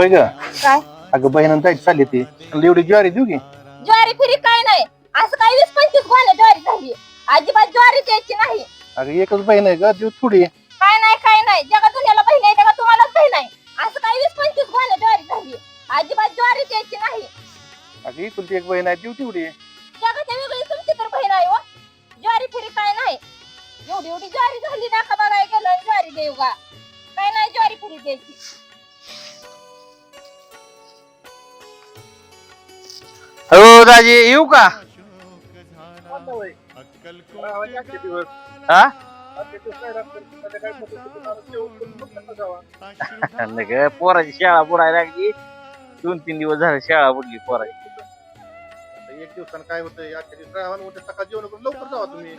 होय ग. काय? अगं बहिणीनं जायची चालली ती. आणि एवढी ज्वारी देऊ की? ज्वारी फिरी काय नाही. असं काही वीस पंचवीस गोण्या ज्वारी झाली. अजिबात ज्वारी द्यायची नाही. अगं एकच बहीण आहे ग देऊ थोडी. काय नाही काय नाही. जगा दुनियाला बहीण आहे जगा तुम्हालाच बहीण आहे. असं काही वीस पंचवीस गोण्या ज्वारी झाली. अजिबात ज्वारी द्यायची नाही. अगं इकुलती एक बहीण आहे देऊ तेवढी जगाच्या वेगळी तुमची तर बहीण आहे हो. ज्वारी फिरी काय नाही. एवढी एवढी ज्वारी झाली नाका बघाय गेलं ज्वारी देऊ का? काय नाही ज्वारी फिरी द्यायची. हो दाजी येऊ का? हा? नाही ग, पोराची शाळा बुडायला लागली. दोन तीन दिवस झाले शाळा बुडली पोराची. एक दिवसानं काय होतंय आजच्या उद्या सकाळ जेवण करून लवकर जावा तुम्ही.